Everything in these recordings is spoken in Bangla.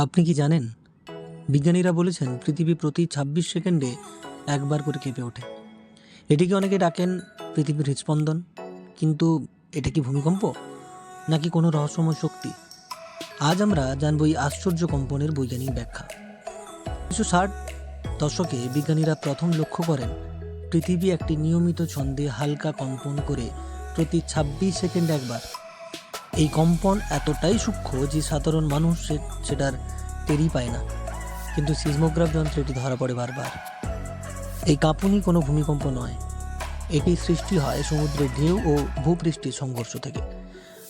আপনি কি জানেন? বিজ্ঞানীরা বলেছেন পৃথিবী প্রতি ছাব্বিশ সেকেন্ডে একবার করে কেঁপে ওঠে। এটিকে অনেকে ডাকেন পৃথিবীর হৃদস্পন্দন? কিন্তু এটা কি ভূমিকম্প? নাকি কোনো রহস্যময় শক্তি? আজ আমরা জানব এই আশ্চর্য কম্পনের বৈজ্ঞানিক ব্যাখ্যা। উনিশশো ষাট দশকে বিজ্ঞানীরা প্রথম লক্ষ্য করেন পৃথিবী একটি নিয়মিত ছন্দে হালকা কম্পন করে প্রতি ছাব্বিশ সেকেন্ড একবার এই কম্পন এতটাই সূক্ষ্ম যে সাধারণ মানুষ সেটার টেরই পায় না। কিন্তু সিজমোগ্রাফ যন্ত্রে এটি ধরা পড়ে বারবার। এই কাঁপুনি কোনো ভূমিকম্প নয়। এটি সৃষ্টি হয় সমুদ্রের ঢেউ ও ভূপৃষ্ঠের সংঘর্ষ থেকে।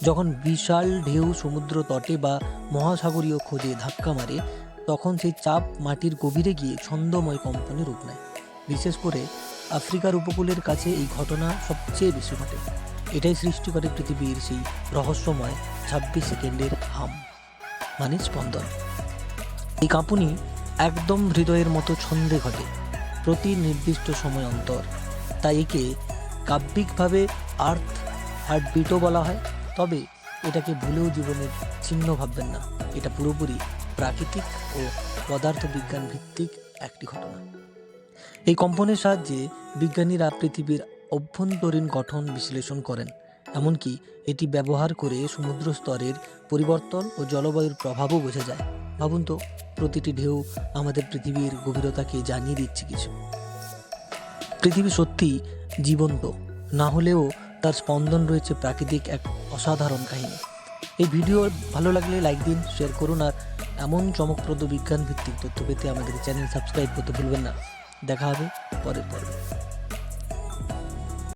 যখন বিশাল ঢেউ সমুদ্র তটে বা মহাসাগরীয় খোঁজে ধাক্কা মারে, তখন সেই চাপ মাটির গভীরে গিয়ে ছন্দময় কম্পনে রূপ নেয়। বিশেষ করে আফ্রিকার উপকূলের কাছে এই ঘটনা সবচেয়ে বেশি ঘটে। এটাই সৃষ্টি করে পৃথিবীর সেই রহস্যময় ছাব্বিশ সেকেন্ডের হাম। মানে স্পন্দন। এই কাঁপুনি একদম হৃদয়ের মতো ছন্দে ঘটে প্রতি নির্দিষ্ট সময় অন্তর। তাই একে কাব্যিকভাবে আর্থ হার্টবিটও বলা হয়। তবে এটাকে ভুলেও জীবনের চিহ্ন ভাববেন না। এটা পুরোপুরি প্রাকৃতিক ও পদার্থবিজ্ঞান ভিত্তিক একটি ঘটনা। এই কম্পনের সাহায্যে বিজ্ঞানীরা পৃথিবীর অভ্যন্তরীণ গঠন বিশ্লেষণ করেন, এমনকি এটি ব্যবহার করে সমুদ্র স্তরের পরিবর্তন ও জলবায়ুর প্রভাবও বোঝা যায়। ভাবুন তো, প্রতিটি ঢেউ আমাদের পৃথিবীর গভীরতাকে জানিয়ে দিচ্ছে কিছু। পৃথিবী সত্যি জীবন্ত, না হলেও তার স্পন্দন রয়েছে প্রাকৃতিক এক অসাধারণ কাহিনী। এই ভিডিও ভালো লাগলে লাইক দিন, শেয়ার করুন, আর এমন চমকপ্রদ বিজ্ঞান ভিত্তিক তথ্য পেতে আমাদের চ্যানেল সাবস্ক্রাইব করতে ভুলবেন না। দেখা হবে পরের পর্বে।